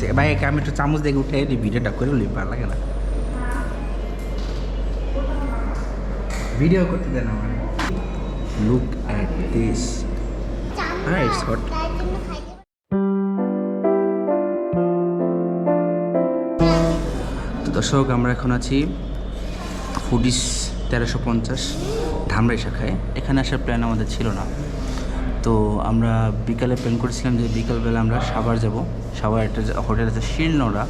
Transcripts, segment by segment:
দিচ্ছে ভাই আমি একটু চামচ দেখে উঠে এলি ভিডিওটা করে লি ভালো লাগে না ভিডিও করতে দেন আমার লুক অ্যাট দিস হ্যাঁ ইটস হট তো দর্শক আমরা এখন আছি ফুডিস তেরোশো পঞ্চাশ ধামরাই শাখায় এখানে আসার প্ল্যান আমাদের ছিল না। তো আমরা বিকালে প্ল্যান করেছিলাম যে বিকালবেলা আমরা সাভার যাব। সাভার একটা হোটেল আছে শিলনোড়া।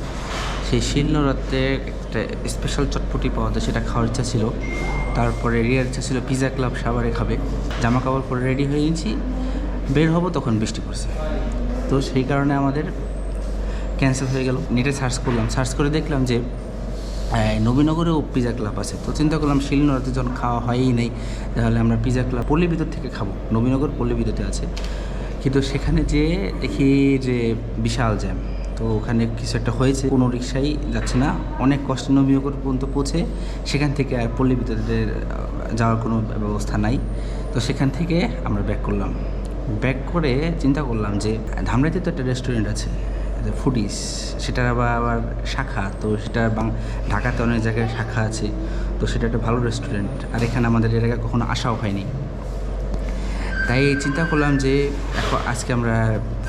সেই শিলনোড়াতে একটা স্পেশাল চটপটি পাওয়া যায়, সেটা খাওয়ার ইচ্ছা ছিল। তারপরে রিয়ার ইচ্ছা ছিল পিজা ক্লাব সাভারে খাবে। জামা কাপড় পরে রেডি হয়ে গেছি বের হব তখন বৃষ্টি পড়ছে। তো সেই কারণে আমাদের ক্যান্সেল হয়ে গেল। নেটে সার্চ করলাম। সার্চ করে দেখলাম যে নবীনগরেও পিজা ক্লাব আছে। তো চিন্তা করলাম শিলনোড়াতে যখন খাওয়া হয়ই নেই তাহলে আমরা পিজা ক্লাব পল্লী বিদ্যুৎ থেকে খাব। নবীনগর পল্লী বিদ্যুতে আছে। কিন্তু সেখানে যে দেখি যে বিশাল জ্যাম তো ওখানে কিছু একটা হয়েছে কোনো রিক্সাই যাচ্ছে না। অনেক কষ্ট নবীনগর পর্যন্ত পৌঁছে সেখান থেকে আর পল্লী আহ, যাওয়ার কোনো ব্যবস্থা নাই। তো সেখান থেকে আমরা ব্যাক করলাম। ব্যাক করে চিন্তা করলাম যে ধামরাইতে তো একটা রেস্টুরেন্ট আছে। ফুডিস, সেটার আবার আবার শাখা, তো সেটা ঢাকাতে অনেক জায়গায় শাখা আছে, তো সেটা একটা ভালো রেস্টুরেন্ট আর এখানে আমাদের আগে কখনো আসাও হয়নি। তাই চিন্তা করলাম যে, এখন আজকে আমরা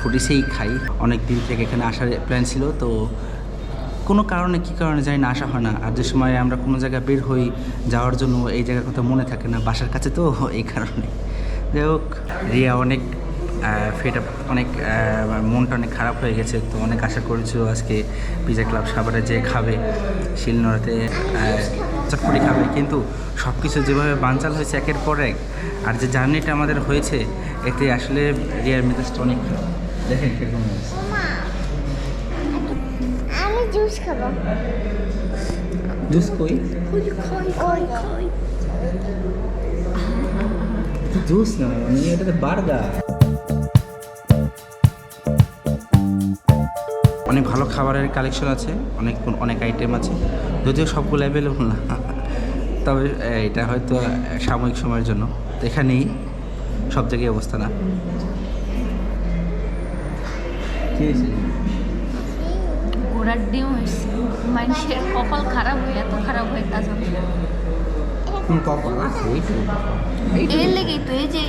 ফুডিসেই খাই। অনেক দিন থেকে এখানে আসার প্ল্যান ছিল, তো কোনো কারণে, কী কারণে জানি না, আসা হয় না। আর যে সময় আমরা কোনো জায়গায় বের হই, যাওয়ার জন্য এই জায়গার কথা মনে থাকে না, বাসার কাছে তো, এই কারণে। যাই হোক, রিয়া অনেক ফেট অনেক মনটা অনেক খারাপ হয়ে গেছে। তো অনেক আশা করেছিল আজকে পিজা ক্লাব সাভারে যে খাবে শিলনোড়াতে চটপটি খাবে। কিন্তু সব কিছু যেভাবে বানচাল হয়েছে একের পর এক আর যে জার্নিটা আমাদের হয়েছে এতে আসলে রিয়ার মেজাজটা অনেক খারাপ। দেখেন কীরকম হয়েছে। আমি জুস খাব। জুস কই? জুস না আমি এটা তো বার্গার। ভালো খাবারের কালেকশন আছে অনেক অনেক আইটেম আছে। যদিও সবগুলো অ্যাভেলেবল না তবে এটা হয়তো সাময়িক সময়ের জন্য। তো এখানেই সব জায়গায় অবস্থা না। কি হয়েছে? ঘোড়ার ডিম হয়েছে। মানুষের কপাল খারাপ হয়ে এত খারাপ হয়ে কাজ হবে। এর লেগেই তো এই যে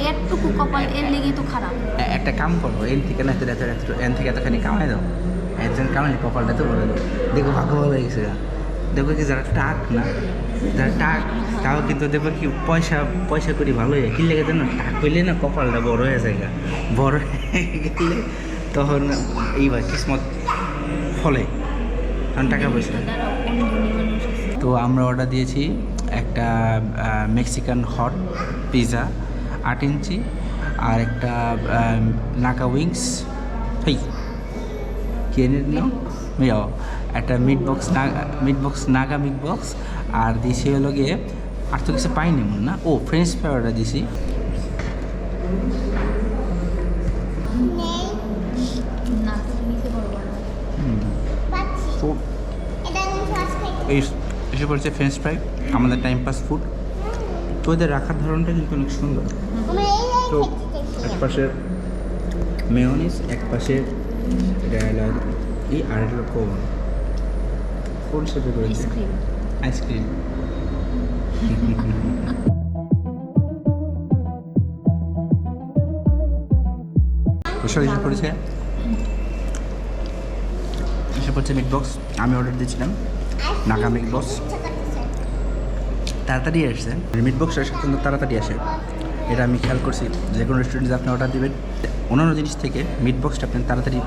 কপাল এর লেগেই তো খারাপ। একটা কাম করব এন থেকে না এত এত এন থেকে এতখানি কামাই দাও। একজন কামাই কপালটা তো বলে দেখো ভাগ্য ভালো হয়ে গেছে দেখো কি যারা টাক না, যারা টাক, তাও কিন্তু দেখো কি পয়সা পয়সা করি ভালো হয়ে। কি লেগে জানো? টাক পেলে না কপালটা বড় হয়ে যায় বড় হয়ে গেলে তখন এইবার কিসমত ফলে। কারণ টাকা পয়সা। তো আমরা অর্ডার দিয়েছি একটা মেক্সিকান হট পিৎজা আট ইঞ্চি আর একটা নাকা উইংস হেই। কি এনে নাও একটা meat box Naga meat box Naga meat box আর দিয়েছি হলো গিয়ে আর তো কিছু পাইনি মনে না। ও ফ্রেঞ্চ ফ্রাই অর্ডার খাই এই এসে পড়েছে ফ্রেঞ্চ ফ্রাই আমাদের টাইম পাস ফুড তো এদের রাখার ধরনটা কিন্তু অনেক সুন্দর। তো এক পাশে মেয়নিস এক পাশে হলো এই আর কোন কোন সাথে করেছে? আইসক্রিম আইসক্রিম কুশল এসে পড়েছে। এসে পড়ছে মিট বক্স আমি অর্ডার দিয়েছিলাম। নাকা মিট বক্স তাড়াতাড়ি আসছে। মিট বক্সটা সাধারণত তাড়াতাড়ি আসে। এটা আমি খেয়াল করছি যে কোনো রেস্টুরেন্টে আপনি অর্ডার দিবেন অন্যান্য জিনিস থেকে মিট বক্সটা আপনি তাড়াতাড়ি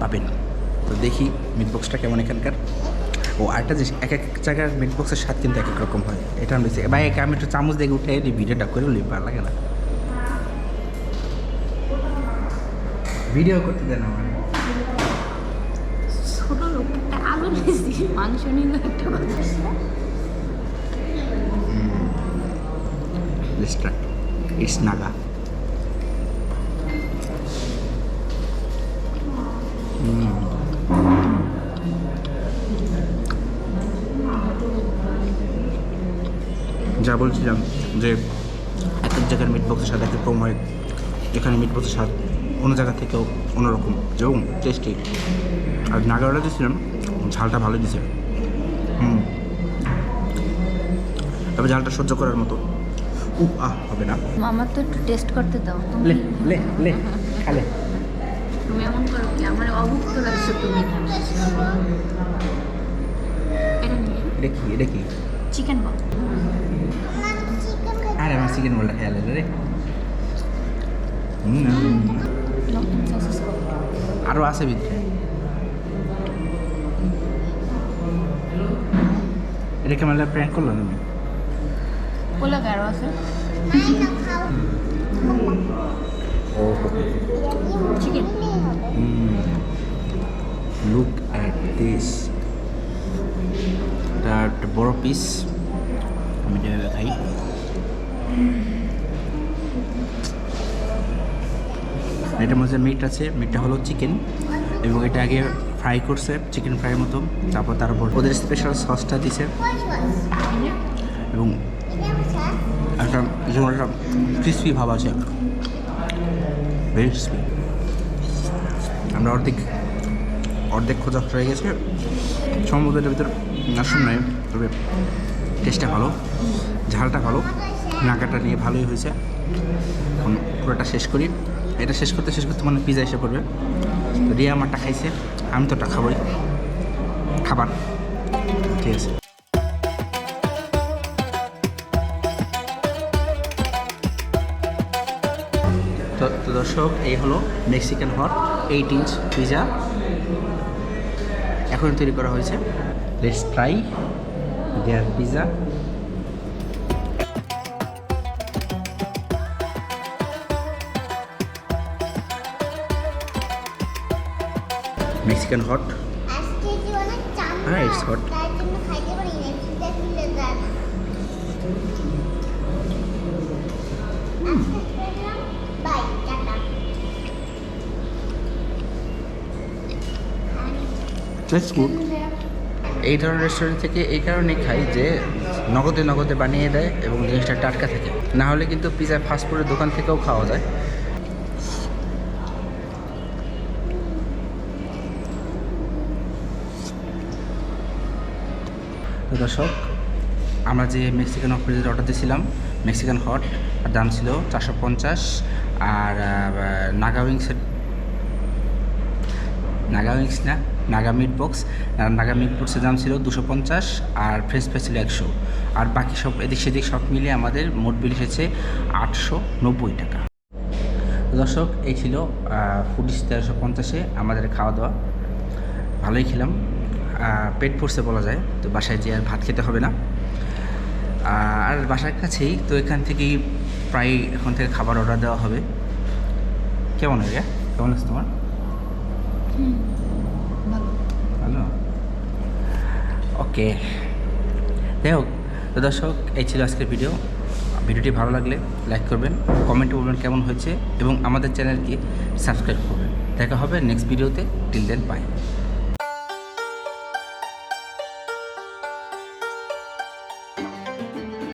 পাবেন। তো দেখি মিট বক্সটা কেমন এখানকার। ও আরেকটা জিনিস এক এক জায়গার মিট বক্সের স্বাদ কিন্তু এক এক রকম হয়। এটা আমি দেখছি। ভাই একে আমি একটু চামচ দেখে উঠে এই ভিডিওটা করে নিই ভালো লাগে না। ভিডিও করতে দেন আমার ছোট আলু মাংস নিল একটা কথা। ইটস নাগা যা বলছিলাম যে এক এক জায়গার মিট স্বাদ এক রকম হয় এখানে মিট স্বাদ অন্য জায়গা থেকেও অন্যরকম এবং টেস্টি আর নাগারটা দিয়েছিলাম, ঝালটা ভালো দিছে হুম। তবে ঝালটা সহ্য করার মতো। উ আহ হবে না। আমার তো একটু টেস্ট করতে দাও। তুমি লে লে লে খালে। তুমি এমন করো কি আমার অভুক্ত রাখছো তুমি এটা কি এটা কি? চিকেন বল আরে আমার চিকেন বলটা খেয়াল রে। আরও আছে ভিতরে। এটা কেমন প্র্যাঙ্ক করল তুমি পোলা গাঢ় আছে চিকেন লুক অ্যাট দিস একটা বড় পিস আমি যেভাবে খাই এটার মধ্যে মিট আছে। মিটটা হলো চিকেন এবং এটা আগে ফ্রাই করছে চিকেন ফ্রাইয়ের মতো। তারপর তার উপর ওদের স্পেশাল সসটা দিছে। এবং যেমন একটা ক্রিসপি ভাব আছে। ক্রিসপি আমরা অর্ধেক অর্ধেক খোঁজা হয়ে গেছে। সম্ভবত এটার ভিতর নাসুন নয় তবে টেস্টটা ভালো, ঝালটা ভালো, নাকাটা নিয়ে ভালোই হয়েছে। এখন পুরোটা শেষ করি। এটা শেষ করতে শেষ করতে মানে পিজা এসে পড়বে। রিয়া আমারটা খাইছে, আমি তো ওটা খাবই। খাবার। ঠিক আছে। দর্শক এই হলো Mexican hot eight inch pizza এখন তৈরি করা হয়েছে। Let's try their pizza Mexican hot হ্যাঁ, hot. তার দ্যাটস এই ধরনের রেস্টুরেন্ট থেকে এই কারণে খাই যে নগদে নগদে বানিয়ে দেয় এবং জিনিসটা টাটকা থাকে। না হলে কিন্তু পিজা ফাস্টফুডের দোকান থেকেও খাওয়া যায়। দর্শক, আমরা যে মেক্সিকান অফিসের অর্ডার দিয়েছিলাম মেক্সিকান হট আর দাম ছিল চারশো পঞ্চাশ, আর নাগা উইংসের নাগা উইংস না? Naga meat box Naga meat বক্সের দাম ছিল দুশো পঞ্চাশ আর ফ্রেঞ্চ ফ্রাই ছিল একশো। আর বাকি সব এদিক সেদিক সব মিলিয়ে আমাদের মোট বিল এসেছে আটশো নব্বই টাকা। দর্শক, এই ছিল ফুডিস তেরোশো পঞ্চাশে আমাদের খাওয়া দাওয়া ভালোই খেলাম। পেট পড়ছে বলা যায়, তো বাসায় যেয়ে আর ভাত খেতে হবে না। আর বাসার কাছেই তো এখান থেকেই প্রায় এখন থেকে খাবার অর্ডার দেওয়া হবে। কেমন হয়ে কেমন আছে তোমার? ওকে। যাই হোক, তো দর্শক, এই ছিল আজকের ভিডিও। ভিডিওটি ভালো লাগলে লাইক করবেন কমেন্ট করবেন কেমন হয়েছে এবং আমাদের চ্যানেলকে সাবস্ক্রাইব করবেন। দেখা হবে নেক্সট ভিডিওতে টিল দেন বাই